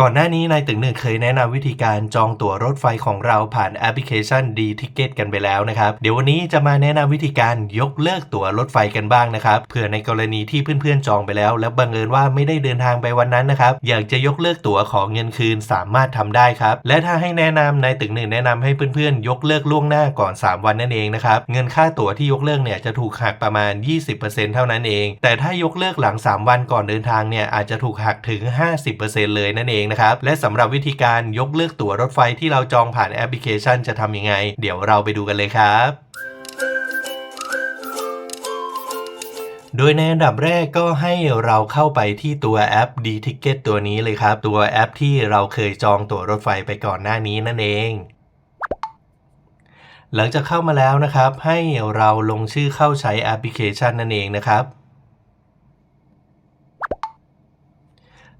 ก่อนหน้านี้นายตึงหนึ่งเคยแนะนำวิธีการจองตั๋วรถไฟของเราผ่านแอปพลิเคชัน D Ticket กันไปแล้วนะครับ เดี๋ยววันนี้จะมาแนะนำวิธีการยกเลิกตั๋วรถไฟกันบ้างนะครับเผื่อในกรณีที่เพื่อนๆจองไปแล้ว แล้วบังเอิญว่าไม่ได้เดินทางไปวันนั้นนะครับอยากจะยกเลิกตั๋วของเงินคืนสามารถทำได้ครับ และถ้าให้แนะนำนายตึงหนึ่งแนะนำให้เพื่อนๆยกเลิกล่วงหน้าก่อน 3 วันนั่นเองนะครับเงินค่าตั๋วที่ยกเลิกเนี่ยจะถูกหักประมาณ 20%เท่านั้นเอง แต่ถ้ายกเลิกหลัง 3 วันก่อนเดินทางเนี่ยอาจจะถูกหักถึง 50%เลยนั่นเองนะครับและสำหรับวิธีการยกเลิกตั๋วรถไฟที่เราจองผ่านแอปพลิเคชันจะทำยังไง เดี๋ยวเราไปดูกันเลยครับโดยในอันดับแรกก็ให้เราเข้าไปที่ตัวแอป D Ticket ตัวนี้เลยครับ ตัวแอปที่เราเคยจองตั๋วรถไฟไปก่อนหน้านี้นั่นเอง หลังจากเข้ามาแล้วนะครับ ให้เราลงชื่อเข้าใช้แอปพลิเคชันนั่นเองนะครับ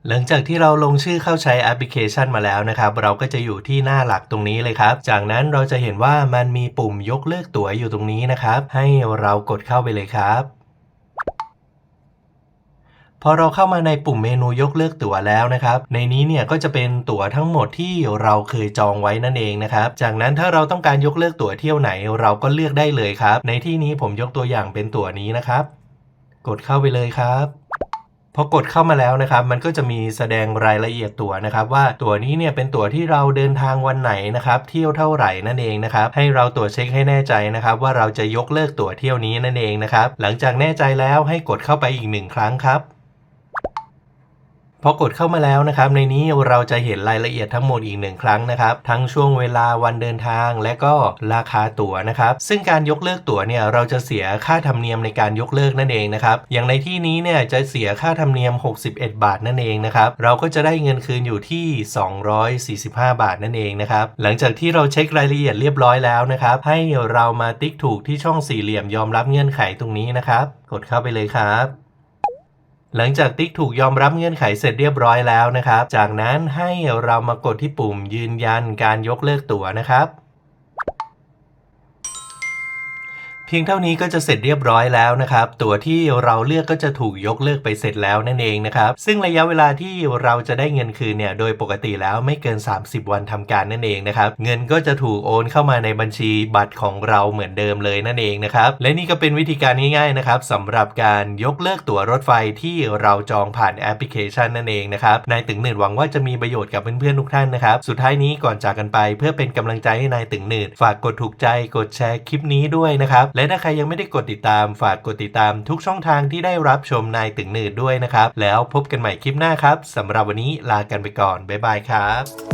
หลังจากที่เราลงชื่อเข้าใช้แอปพลิเคชันมาแล้วนะครับ เราก็จะอยู่ที่หน้าหลักตรงนี้เลยครับ จากนั้นเราจะเห็นว่ามันมีปุ่มยกเลิกตั๋วอยู่ตรงนี้นะครับ ให้เรากดเข้าไปเลยครับพอเราเข้ามาในปุ่มเมนูยกเลิกตั๋วแล้วนะครับ ในนี้เนี่ยก็จะเป็นตั๋วทั้งหมดที่เราเคยจองไว้นั่นเองนะครับ จากนั้นถ้าเราต้องการยกเลิกตั๋วเที่ยวไหนเราก็เลือกได้เลยครับ ในที่นี้ผมยกตัวอย่างเป็นตั๋วนี้นะครับ กดเข้าไปเลยครับ พอกดเข้ามาแล้วนะครับมันก็จะมีแสดงรายละเอียดตั๋วนะครับ ว่าตั๋วนี้เนี่ยเป็นตั๋วที่เราเดินทางวันไหนนะครับเที่ยวเท่าไหร่นั่นเองนะครับให้เราตรวจเช็คให้แน่ใจนะครับ ว่าเราจะยกเลิกตั๋วเที่ยวนี้นั่นเองนะครับหลังจากแน่ใจแล้วให้กดเข้าไปอีกหนึ่งครั้งครับ พอกดเข้ามาแล้วนะครับในนี้เราจะเห็นรายละเอียดทั้งหมดอีกหนึ่งครั้งนะครับทั้งช่วงเวลาวันเดินทาง และก็ราคาตั๋วนะครับซึ่งการยกเลิกตั๋วเนี่ยเราจะเสียค่าธรรมเนียมในการยกเลิกนั่นเองนะครับอย่างในที่นี้เนี่ยจะเสียค่าธรรมเนียม 61 บาทนั่นเองนะครับเราก็จะได้เงินคืนอยู่ที่ 245 บาทนั่นเองนะครับหลังจากที่เราเช็ครายละเอียดเรียบร้อยแล้วนะครับให้เรามาติ๊กถูกที่ช่องสี่เหลี่ยมยอมรับเงื่อนไขตรงนี้นะครับกดเข้าไปเลยครับ หลังจากติ๊กถูกยอมรับเงื่อนไขเสร็จเรียบร้อยแล้วนะครับ จากนั้นให้เรามากดที่ปุ่มยืนยันการยกเลิกตั๋วนะครับ พียงเท่านี้ก็จะเสร็จเรียบร้อยแล้วนะครับ ตั๋วที่เราเลือกก็จะถูกยกเลิกไปเสร็จแล้วนั่นเองนะครับ ซึ่งระยะเวลาที่เราจะได้เงินคืนเนี่ยโดยปกติแล้วไม่เกิน 30 วันทำการนั่นเองนะครับ เงินก็จะถูกโอนเข้ามาในบัญชีบัตรของเราเหมือนเดิมเลยนั่นเองนะครับ และนี่ก็เป็นวิธีการง่ายๆนะครับสำหรับการยกเลิกตั๋วรถไฟที่เราจองผ่านแอปพลิเคชันนั่นเองนะครับนายตึงหนืดหวังว่าจะมีประโยชน์กับเพื่อนๆทุกท่านนะครับ สุดท้ายนี้ก่อนจากกันไป เพื่อเป็นกำลังใจให้นายตึงหนืดฝากกดถูกใจกดแชร์คลิปนี้ด้วยนะครับและถ้าใครยังไม่ได้กดติดตามฝากกดติดตามทุกช่องทางที่ได้รับชมนายตึงหนืดด้วยนะครับ แล้วพบกันใหม่คลิปหน้าครับสำหรับวันนี้ลากันไปก่อนบ๊ายบายครับ